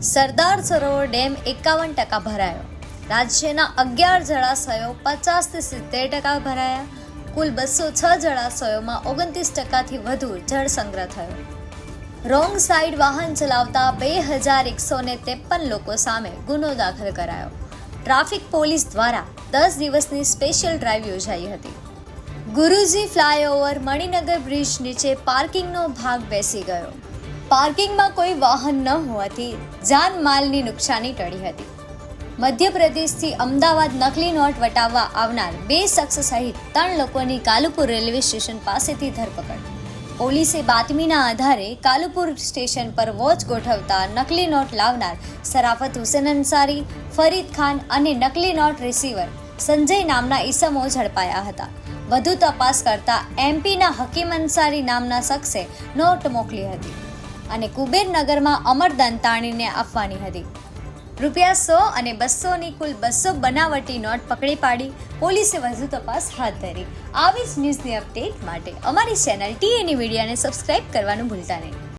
Sardar Sarovar dam એકાવન ટકા ભરાયો. રાજ્યના અગિયાર જળાશયો પચાસથી સિત્તેર ટકા ભરાયા. કુલ બસો છ જળાશયોમાં ઓગણત્રીસ ટકાથી વધુ જળ સંગ્રહ થયો. રોંગ સાઈડ વાહન ચલાવતા બે હજાર એકસો ને ત્રેપન લોકો સામે ગુનો દાખલ કરાયો. ટ્રાફિક પોલીસ દ્વારા દસ દિવસની સ્પેશિયલ ડ્રાઈવ યોજાઈ હતી. ગુરુજી ફ્લાયઓવર મણિનગર બ્રિજ નીચે પાર્કિંગનો ભાગ બેસી ગયો. પાર્કિંગમાં કોઈ વાહન ન હોવાથી જાનમાલની નુકસાની ટળી હતી. મધ્યપ્રદેશથી અમદાવાદ નકલી નોટ વટાવવા આવનાર બે શખ્સ સહિત ત્રણ લોકોની કાલુપુર રેલવે સ્ટેશન પાસેથી ધરપકડ. પોલીસે બાતમીના આધારે કાલુપુર સ્ટેશન પર વોચ ગોઠવતા નકલી નોટ લાવનાર સરાફત હુસેન અંસારી ફરીદ ખાન અને નકલી નોટ રિસીવર સંજય નામના ઈસમો ઝડપાયા હતા. વધુ તપાસ કરતા એમપીના હકીમ અંસારી નામના શખ્સે નોટ મોકલી હતી. અને કુબેરનગરમાં અમર દંતાણીને આપવાની હતી. રૂપિયા સો અને બસોની કુલ બસો બનાવટી નોટ પકડી પાડી, પોલીસે વધુ તપાસ હાથ ધરી. આવી જ ન્યૂઝની અપડેટ માટે અમારી ચેનલ ટીએની મીડિયાને સબસ્ક્રાઇબ કરવાનું ભૂલતા નહીં.